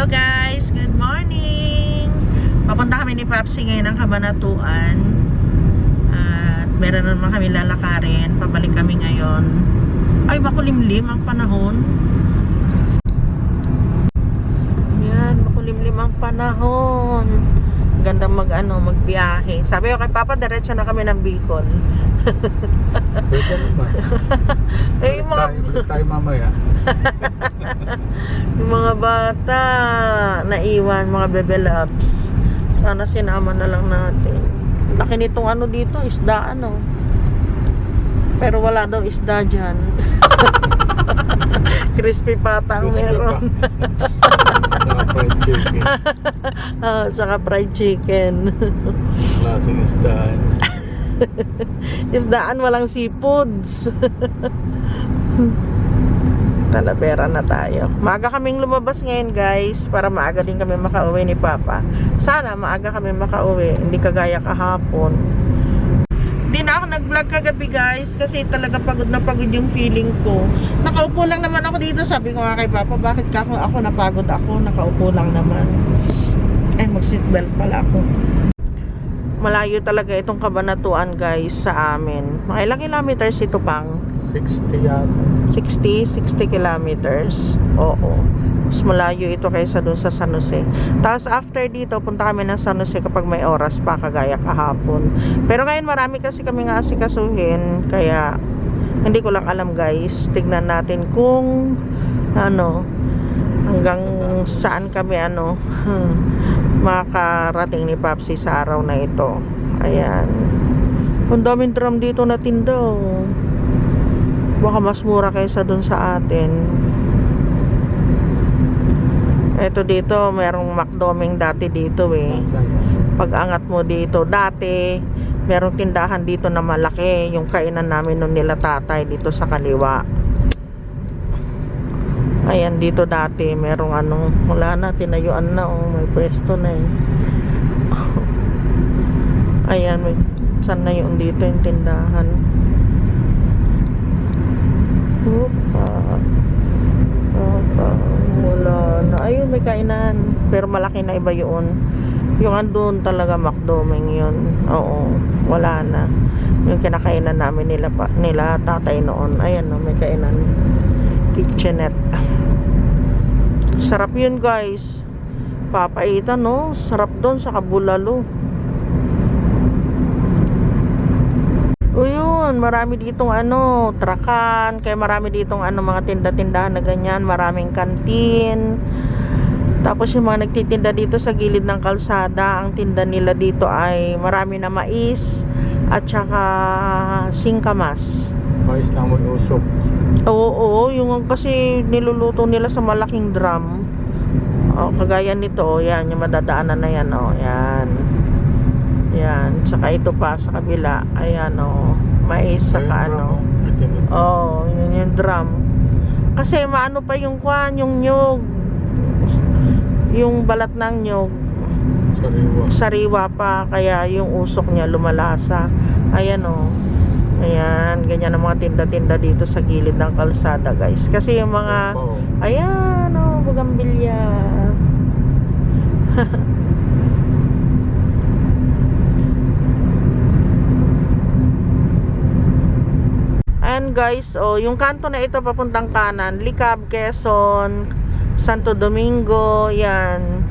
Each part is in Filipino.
Hello guys, good morning! Papunta kami ni Papsi ngayon ng Kabanatuan. At meron na naman kami lalakarin. Pabalik kami ngayon. Ay, makulimlim ang panahon. Yan, makulimlim ang panahon. Ganda mag ano, magbiyahe. Sabi ko kay Papa, diretso na kami ng Bicol. Pwede naman. Eh, yung mga, tayo, balik tayo mamaya. yung mga bata, naiwan, mga bebe loves. Sana sinama na lang natin. Laki nitong ano dito, isda ano. Pero wala daw isda dyan. Crispy pata ang meron. Saka fried chicken. Ah, saka fried chicken. Klaseng isdaan. Isdaan walang seafoods. Talavera na tayo. Maaga kaming lumabas ngayon guys para maaga din kami makauwi ni Papa. Sana maaga kami makauwi, hindi kagaya kahapon. Hindi na ako nag-vlog kagabi guys kasi talaga pagod na pagod yung feeling ko. Nakaupo lang naman ako dito. Sabi ko nga kay Papa, bakit ka ako, ako napagod ako? Nakaupo lang naman. Eh, mag-seatbelt pala ako. Malayo talaga itong kabanatuan guys sa amin. Mga ilang kilometers ito pang? 60 yata. 60, 60 kilometers. Oo. Mas malayo ito kaysa dun sa San Jose. Tapos after dito, punta kami ng San Jose kapag may oras pa, kagaya kahapon. Pero ngayon marami kasi kami nga asikasuhin, kaya hindi ko lang alam guys. Tignan natin kung ano, hanggang saan kami ano, makarating ni Papsi sa araw na ito. Ayan. Ang daming drum dito na tinda oh. Baka mas mura kaysa dun sa atin. Ito dito, merong McDoming dati dito eh. Pag angat mo dito, dati, merong tindahan dito na malaki. Yung kainan namin nung nila tatay dito sa kaliwa. Ayan, dito dati, merong ano, wala na, tinayuan na, oh, may pwesto na eh. Ayan, may, saan na yung dito yung tindahan? Opa. Opa. Wala na. Ayun, may kainan. Pero malaki na iba yun. Yung andun talaga McDoming yun. Oo. Wala na. Yung kinakainan namin nila, pa, nila tatay noon. Ayan no, may kainan. Kitchenette. Sarap yun guys. Papaitan no. Sarap doon sa kabulalo. O yun, marami ditong ano, trakan, kaya marami ditong ano, mga tinda-tindahan na ganyan, maraming kantin. Tapos yung mga nagtitinda dito sa gilid ng kalsada, ang tinda nila dito ay marami na mais at saka singkamas. Mais lang mag-usok. Oo, oo, yung kasi niluluto nila sa malaking drum. Oh, kagaya nito, oh, yan, yung madadaanan na yan, oh, yan. Yan, saka ito pa sa kabila, ayan, oh, mais saka ano. Oh, yun yung drum. Kasi maano pa yung kwan, yung nyog. Yung balat ng nyog, Sariwa. sariwa pa, kaya yung usok niya lumalasa. Ayan oh. Ayan, ganyan ang mga tinda-tinda dito sa gilid ng kalsada, guys. Kasi yung mga. Ayan, oh, bugambilya. Ayan guys, oh, yung kanto na ito papuntang kanan, Likab, Quezon, Santo Domingo, yan.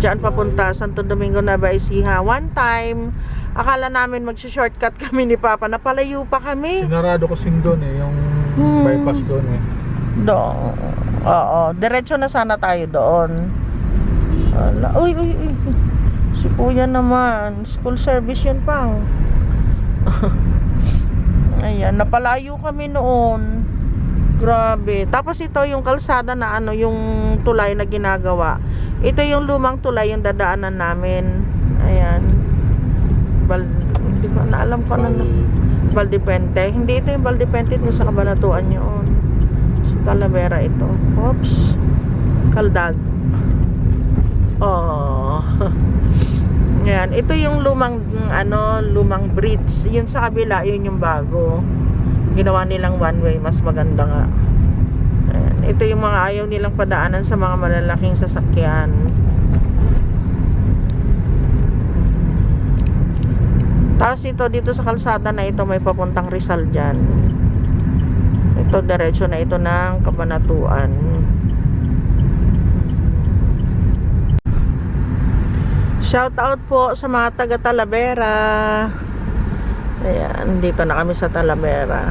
Diyan papunta, Santo Domingo na Ecija. One time, akala namin magsi-shortcut kami ni Papa, napalayo pa kami. Sinarado ko sing doon eh, yung Hmm. bypass doon eh. Do. Oo, diretso na sana tayo doon. Ala, uy, uy, uy. Si Kuya naman, school service yun pang. Ayan, napalayo kami noon. Grabe. Tapos ito yung kalsada na ano, yung tulay na ginagawa. Ito yung lumang tulay yung dadaanan namin. Ayan. Bal, hindi ko na alam ko na. Valdepente. Hindi ito yung Valdepente dun sa kabanatuan yun. Sa Talavera ito. Oops. Kaldag. Oh. Yan. Ito yung lumang ano, lumang bridge. Yun sa kabila, yun yung bago. Ginawa nilang one way, mas maganda nga. Ayan. Ito yung mga ayaw nilang padaanan sa mga malalaking sasakyan. Tapos ito dito sa kalsada na ito may papuntang Rizal dyan. Ito diretso na ito ng Kabanatuan. Shout out po sa mga taga Talavera. Ayan, dito na kami sa Talavera.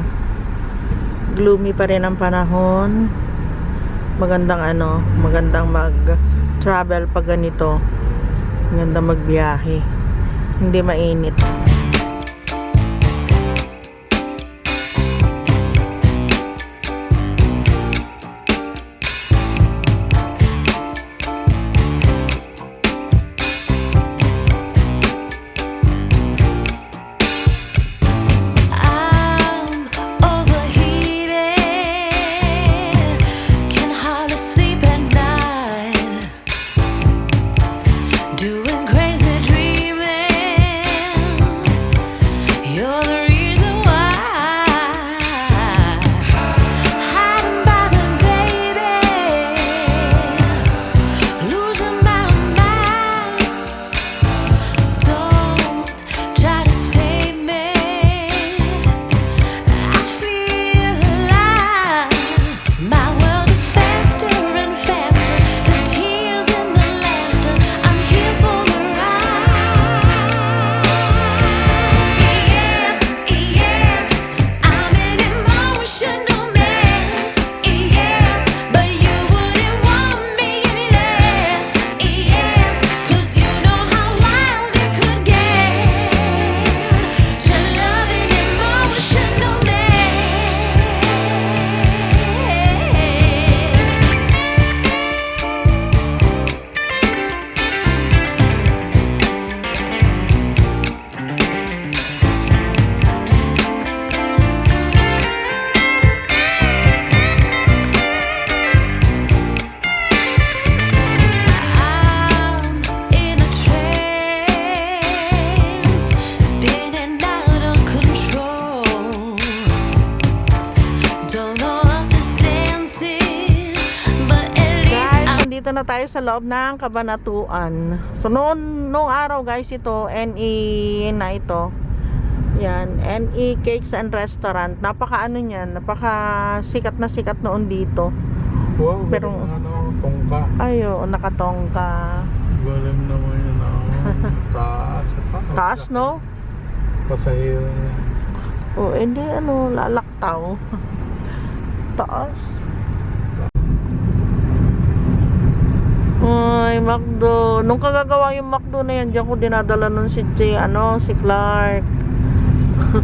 Gloomy pa rin ang panahon. Magandang ano, magandang mag-travel pag ganito. Magandang magbiyahe. Hindi mainit. Tayo sa loob ng Kabanatuan. So, noon, noong araw guys, ito, NE na ito. Yan, NE Cakes and Restaurant. Napaka ano niyan, napaka sikat na sikat noon dito. Wow, Pero- ano, tongka. Ayo, nakatongka. Galing naman yun ah. Taas. ah. Taas, no? Pasahero. O, hindi, ano, lalaktaw. Taas. Ay, McDo. Nung kagagawa yung McDo na yan, diyan ko dinadala nun si J, ano, si Clark.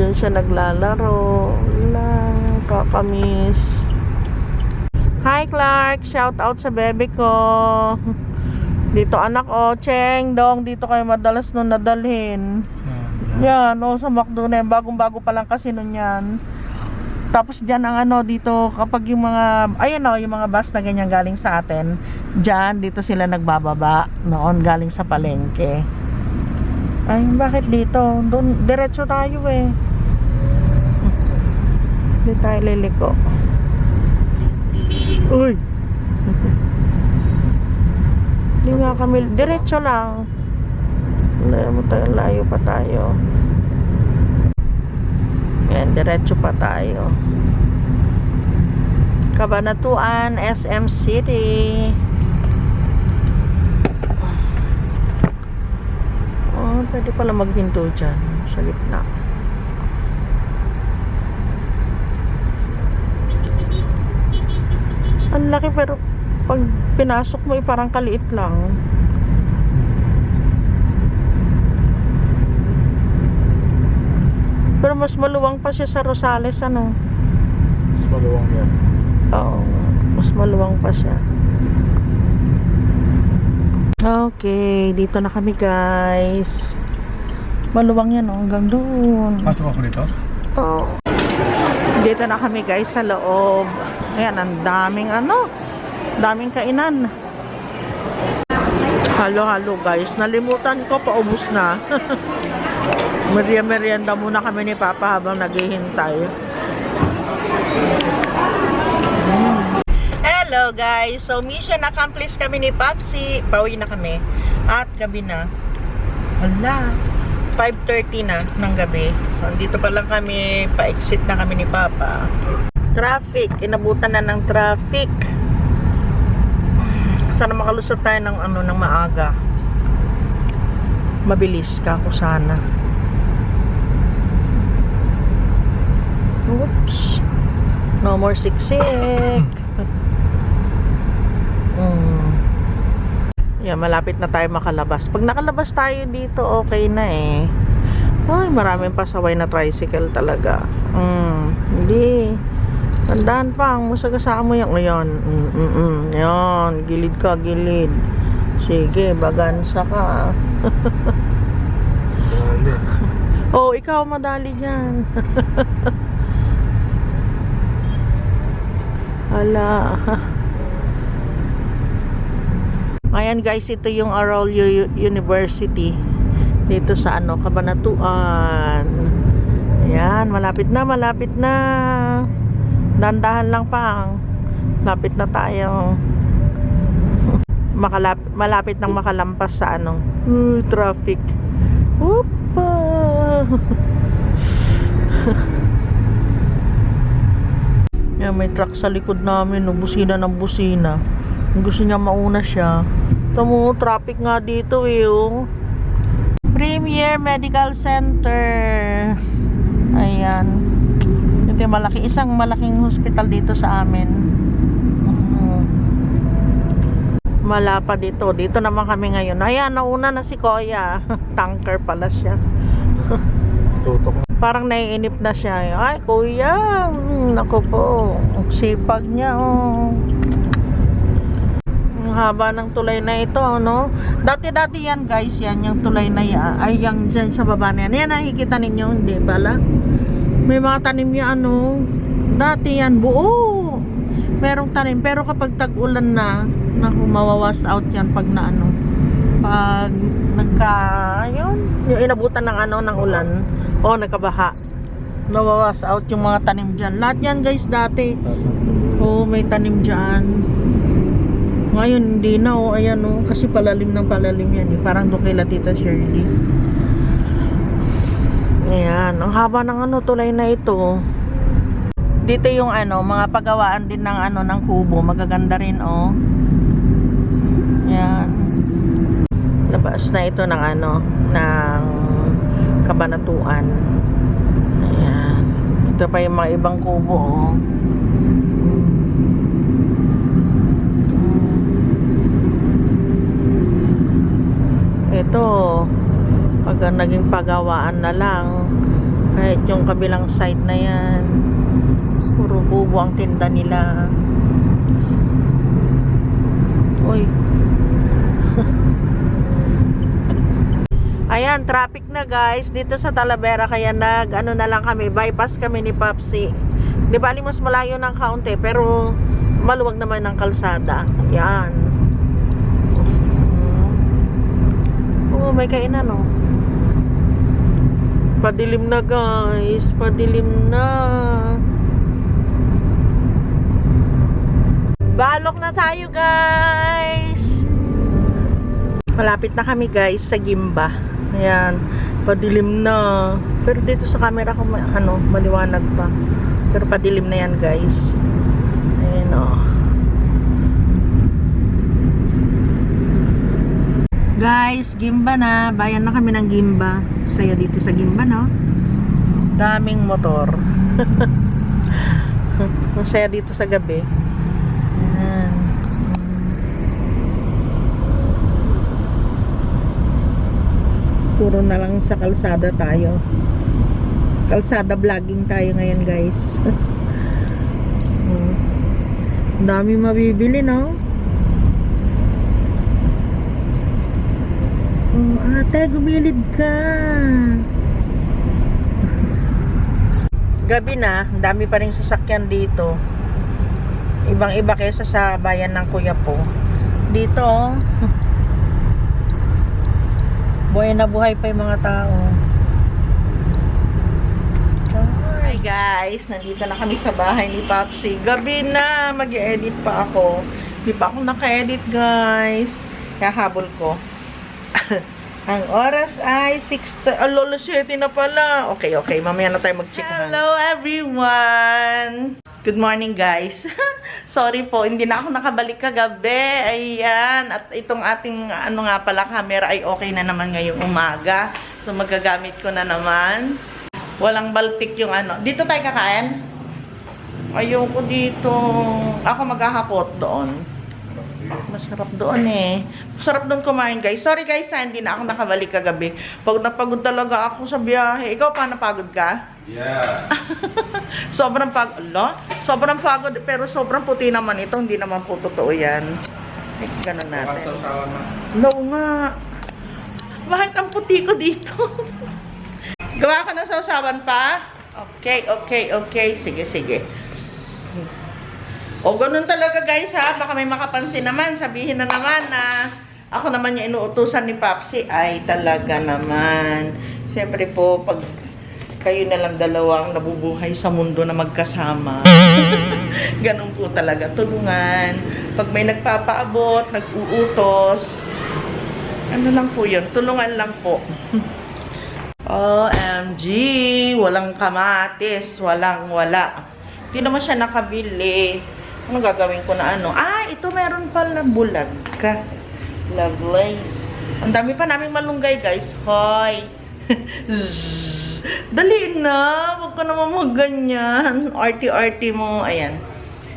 Diyan siya naglalaro. Wala, kakamiss. Hi Clark, shout out sa bebe ko. Dito anak o, Cheng, Dong, dito kayo madalas nung nadalhin. Yan, o sa McDo na yan. Bagong-bago pa lang kasi nun yan. Tapos dyan ang ano dito, kapag yung mga, ayun o, yung mga bus na ganyan galing sa atin, dyan, dito sila nagbababa. Noon, galing sa palengke. Ay, bakit dito? Doon, diretso tayo eh. Hindi tayo liliko. Uy! Hindi nga kami, diretso lang. Layo mo tayo, layo pa tayo. Yan, diretso pa tayo. Kabanatuan, SM City. Oh, pwede pala maghinto dyan sa gitna. Ang laki pero pag pinasok mo eh, parang kaliit lang. Pero mas maluwang pa siya sa Rosales ano. Mas maluwang yan. Oo, mas maluwang pa siya. Okay, dito na kami guys. Maluwang yan oh, hanggang doon. Pasok ako dito? Oo. Dito na kami guys sa loob. Ayan, ang daming ano, daming kainan. Halo, halo guys. Nalimutan ko, paubos na. Meria-merienda muna kami ni Papa habang naghihintay. Hello guys! So mission accomplished kami ni Papsi. Pauwi na kami. At gabi na. Wala. 5.30 na ng gabi. So dito pa lang kami. Pa-exit na kami ni Papa. Traffic. Inabutan na ng traffic. Sana makalusot tayo ng ano ng maaga. Mabilis ka ako sana. Oops. No more siksik. Mm. Yeah, malapit na tayo makalabas. Pag nakalabas tayo dito, okay na eh. Ay, maraming pasaway na tricycle talaga. Mm, hindi. Tandaan pa, ang masagasaan mo yan. Ayan, mm, mm, mm. Yan, gilid ka, gilid. Sige, bagansa ka. Oh, ikaw madali dyan. Hala. Ayan guys, ito yung Arroyo University. Dito sa ano, Kabanatuan. Ayan, malapit na, malapit na. Dandahan lang pa. Lapit na tayo. Makalap malapit nang makalampas sa ano, uh, traffic. Opa! May truck sa likod namin, no? busina ng busina. Gusto niya mauna siya. Tamo, traffic nga dito eh, oh. Premier Medical Center. Ayan. Yung malaki, isang malaking hospital dito sa amin. Malapa dito. Dito naman kami ngayon. Ayan, nauna na si Koya. Tanker pala siya. Tutok. Parang naiinip na siya. Ay, kuya. Mm, Naku po. Sipag niya, oh. Ang haba ng tulay na ito, no? Dati-dati yan, guys. Yan, yung tulay na yan. Ay, yung dyan sa baba na yan. Yan, nakikita ninyo. Hindi pala. May mga tanim yan, ano. Dati yan, buo. Merong tanim. Pero kapag tag-ulan na, naku, mawawas out yan pag na, ano. Pag nagka, ayun, yung inabutan ng, ano, ng ulan. O, nagkabaha. Nawawas out yung mga tanim dyan. Lahat yan, guys, dati. Oo, may tanim dyan. Ngayon, hindi na, oh. Ayan, oh. Kasi palalim ng palalim yan, eh. Parang doon kay Tita Shirley. Ayan. Ang haba ng ano, tulay na ito. Dito yung ano, mga pagawaan din ng ano, ng kubo. Magaganda rin, oh. Ayan. Labas na ito ng ano, ng kabanatuan. Ayan. Ito pa yung mga ibang kubo, oh. Ito, pag naging pagawaan na lang, kahit yung kabilang side na yan, puro bubo ang tinda nila. Uy. Ayan, traffic na guys. Dito sa Talavera, kaya nag, ano na lang kami, bypass kami ni Papsi. Di bali mas malayo ng kaunti, pero maluwag naman ng kalsada. Ayan. Oo, may kainan oh. Padilim na guys, padilim na. Balok na tayo guys. Malapit na kami guys sa Gimba. Ayan, padilim na. Pero dito sa camera ko ano, maliwanag pa. Pero padilim na yan guys. Ayan oh. Guys, Gimba na. Bayan na kami ng Gimba. Saya dito sa Gimba, no? Daming motor. Masaya dito sa gabi. Ayan. Puro na lang sa kalsada tayo. Kalsada vlogging tayo ngayon, guys. Mm. Ang Dami mabibili, no? Oh, ate, gumilid ka. Gabi na, dami pa rin sasakyan dito. Ibang-iba kaysa sa bayan ng Kuya po. Dito, oh. buhay na buhay pa yung mga tao. Ay. guys, nandito na kami sa bahay ni Papsi. Gabi na, mag-edit pa ako. Di pa ako naka-edit guys. Kaya habol ko. Ang oras ay 6, ah, lolo 7 na pala. Okay, okay, mamaya na tayo mag-check. Hello everyone! Good morning guys. Sorry po, hindi na ako nakabalik kagabi. Ayan, at itong ating ano nga pala camera ay okay na naman ngayong umaga. So magagamit ko na naman. Walang baltik yung ano. Dito tayo kakain? Ayoko dito. Ako maghahapot doon. Masarap doon eh. Masarap doon kumain guys. Sorry guys, ha, hindi na ako nakabalik kagabi. Pag napagod talaga ako sa biyahe. Ikaw pa napagod ka? Yeah. sobrang pagod. Ala, sobrang pagod. Pero sobrang puti naman ito. Hindi naman po totoo yan. Eh, ganun natin. Na. No nga. Bakit ang puti ko dito? Gawa ka na sa usawan pa? Okay, okay, okay. Sige, sige. O, ganun talaga guys ha. Baka may makapansin naman. Sabihin na naman na ako naman yung inuutusan ni Papsi. Ay, talaga naman. Siyempre po, pag kayo na lang dalawang nabubuhay sa mundo na magkasama. Ganun po talaga. Tulungan. Pag may nagpapaabot, nag-uutos, ano lang po yun, tulungan lang po. OMG, walang kamatis, walang wala. Hindi naman siya nakabili. Ano gagawin ko na ano? Ah, ito meron pala bulag ka. Lovelace. Ang dami pa naming malunggay, guys. Hoy. Dali na. Huwag ka naman magganyan. Arty-arty mo. Ayan.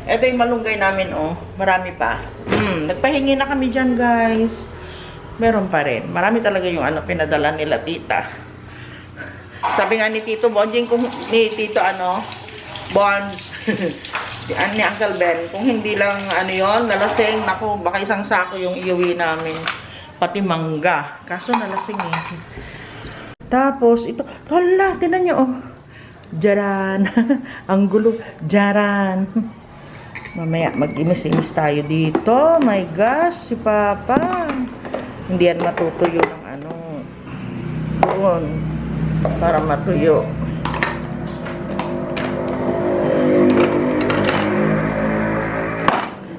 Ito yung malunggay namin, oh. Marami pa. Hmm, nagpahingi na kami dyan, guys. Meron pa rin. Marami talaga yung ano, pinadala nila tita. Sabi nga ni Tito Bonjing, kung ni Tito ano, Bonds, ni Uncle Ben, kung hindi lang ano yon nalasing, naku, baka isang sako yung iuwi namin. Pati mangga. Kaso nalasing eh. Tapos, ito, hala, tinan nyo, oh. Jaran. Ang gulo. Jaran. Mamaya, mag-imis-imis tayo dito. My gosh, si Papa. Hindi yan matutuyo ng ano. Doon. Para matuyo.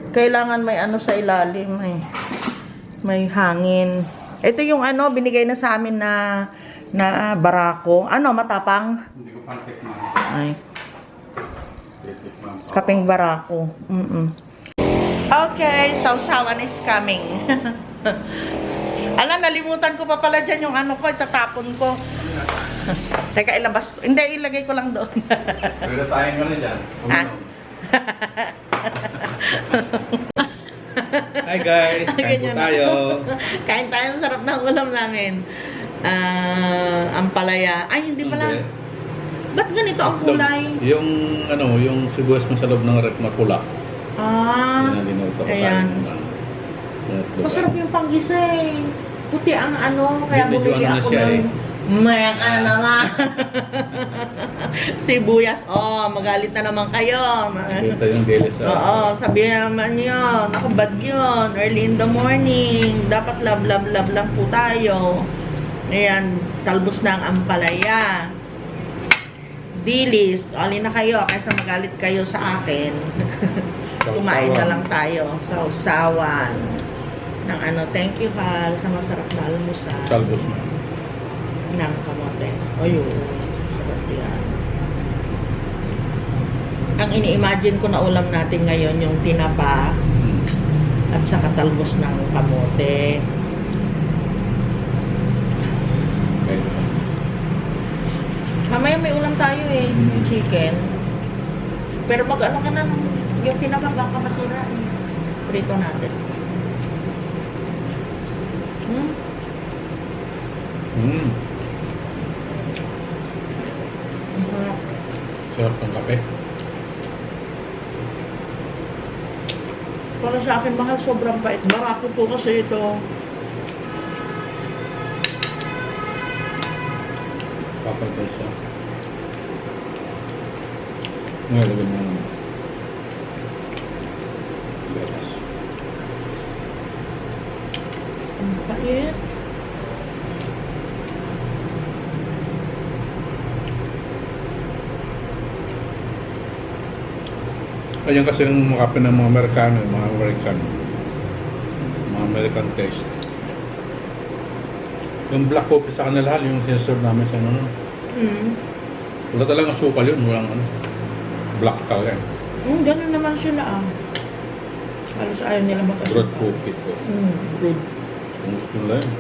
Kailangan may ano sa ilalim. May, may hangin. Ito yung ano, binigay na sa amin na na barako. Ano, matapang? Hindi ko pang tikman. Ay. Kaping barako. Mm-mm. Okay, sausawan is coming. Ala, nalimutan ko pa pala dyan yung ano ko, itatapon ko. Teka, ilabas ko. Hindi, ilagay ko lang doon. Pero tayo mo na dyan. Ah. Hi guys, kain po tayo. Kain tayo, ang sarap ng ulam namin. Ah, ampalaya. Ay, hindi pala. Hindi. Ba't ganito ang kulay? Yung ano, yung sibuyas mo sa loob ng rep na pula. Ah, Yan ang dinuto ko ayan. diba? Masarap yung panggisa eh. Puti ang ano, kaya bumili ano ako ng... eh. Maya ka na nga. Sibuyas. Oh, magalit na naman kayo. Ito yung daily sa... Oo, sabihin naman yun. Ako bad yun. Early in the morning. Dapat love, love, love lang po tayo. Ayan, talbos na ang ampalaya. Dilis. Alin na kayo kaysa magalit kayo sa akin. Kumain na lang tayo sa usawan ng ano, thank you Hal sa masarap na almusal. Salbos mo. Ng kamote. Ayun, sarap yan. Ang ini-imagine ko na ulam natin ngayon yung tinapa at saka talbos ng kamote. Mamaya may ulam tayo eh, yung chicken. Pero mag ano ka na, yung tinapa baka masira eh. Prito natin. Hmm? Mm. Ang sarap. Ng kape. Para sa akin, mahal, sobrang bait. Barako po kasi ito. Papagod siya. Ngayon, lagyan mo ng lettuce. Ang bait. Ayan kasi yung mga kape ng mga Amerikano, mga American. Mga American taste. Yung black coffee sa kanila, yung sinaserve namin sa ano. Hmm. Wala talagang sukal yun, walang ano. Black talaga. Hmm, ganun naman sila ah. Halos ayaw nila makasuka. Broad coffee ko. Hmm, broad. Kung gusto nila yun.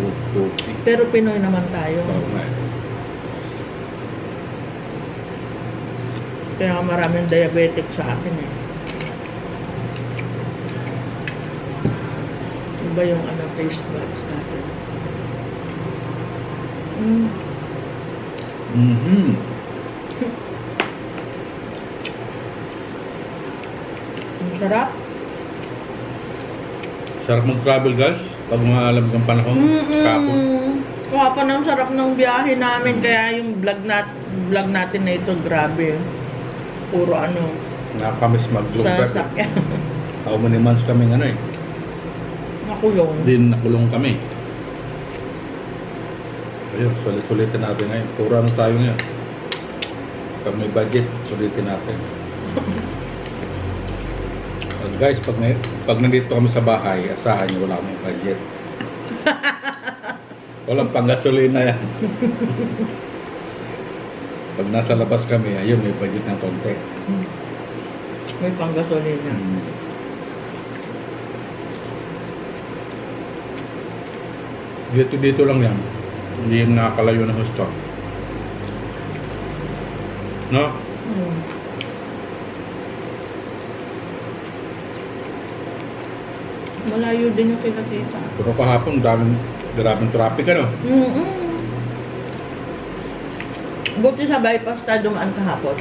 Broad coffee. Pero Pinoy naman tayo. Oo nga eh. Kaya maraming diabetic sa akin eh. Iba yung ano, taste buds natin. Mm. Mhm. Ang sarap. Sarap mag-travel guys. Pag maalam ng panahon. Kapon. Kaya pa ng sarap ng biyahe namin. Kaya yung vlog, nat vlog natin na ito, grabe. Puro ano, Nakakamiss mag-lugar. sa sakyan. How many months kami ano eh. Nakulong. Din nakulong kami. Ayun, sulit-sulitin natin ngayon. Puro ano tayo ngayon. Pag may budget, sulitin natin. At guys, pag, may, pag nandito kami sa bahay, asahan niyo wala kaming budget. Walang panggasolina yan. Pag nasa labas kami, ayun, may budget ng konti. May panggasolina. Mm. Dito dito lang yan. Hindi yung nakakalayo ng husto. No? Mm. Malayo din yung kinatita. Pero kahapon, daming, daming traffic ano. Mm-mm. Buti sa bypass tayo dumaan kahapon.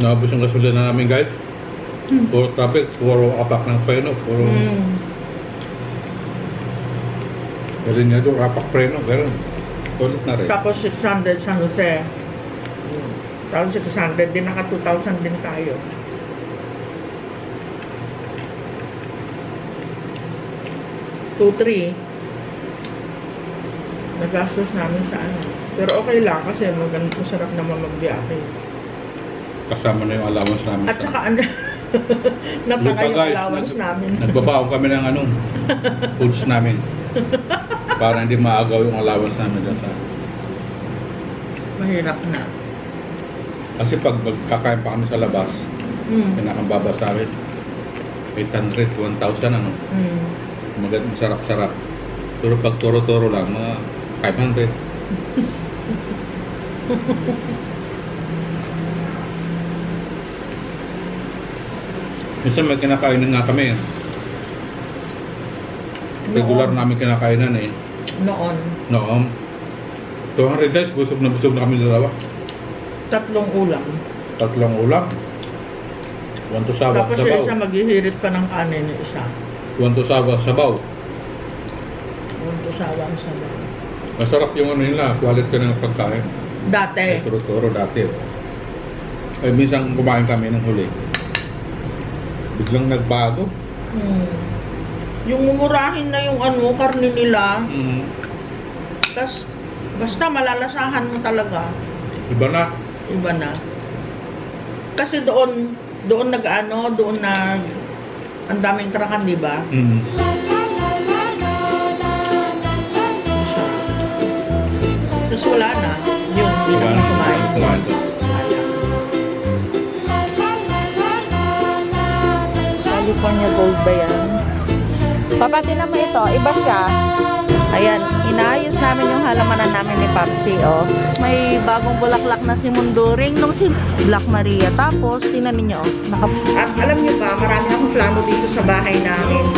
Naubos yung gasolina namin guys. Hmm. Puro traffic, puro apak ng preno, puro... Mm. Pero niya doon, apak preno, gano'n. Ulit na rin. Tapos 600 San Jose. Mm. Tapos 600 din, naka 2,000 din tayo. Two, three. Nagastos namin sa ano. Pero okay lang kasi maganda, masarap naman magbiyahe. Kasama na yung allowance namin. At sa- saka ano, nataka Lupa, yung guys, allowance nag- namin. Nagbabaon kami ng anong foods namin. Para hindi maagaw yung allowance namin dyan sa... Mahirap na. Kasi pag magkakain pa kami sa labas, Mm. pinakababa sa amin, 800, 1,000 ano. Mm. Magandang sarap-sarap. Pero pag turo-turo lang, mga 500. Minsan may kinakainan nga kami. Regular Noon. namin kinakainan eh. Noon, Noong 200 guys, busog na busog na kami dalawa. tatlong ulam. Tatlong ulam. One to sawa, Tapos yung sabaw. isa maghihirit pa ng kanin yung isa. One to sawa, sabaw. Punto sawang sabaw. Masarap yung ano nila, quality ng pagkain. Dati. Ay, turo-turo dati. Ay, minsan kumain kami ng huli. Biglang nagbago. Hmm. Yung mumurahin na yung ano, karne nila, Mm. tas basta malalasahan mo talaga, Iba na. iba na. Kasi doon, doon nag-ano, doon nag, ang daming trakan, di ba? Mm. Tapos wala na. Yun, hindi na Kumain, kami kumain. kumain doon. California Gold ba yan? Papati naman ito, iba siya. Ayan, inaayos namin yung halamanan namin ni Papsi, oh. May bagong bulaklak na si Munduring nung si Black Maria. Tapos, tingnan ninyo, oh. Naka... At alam niyo ba, marami akong plano dito sa bahay namin.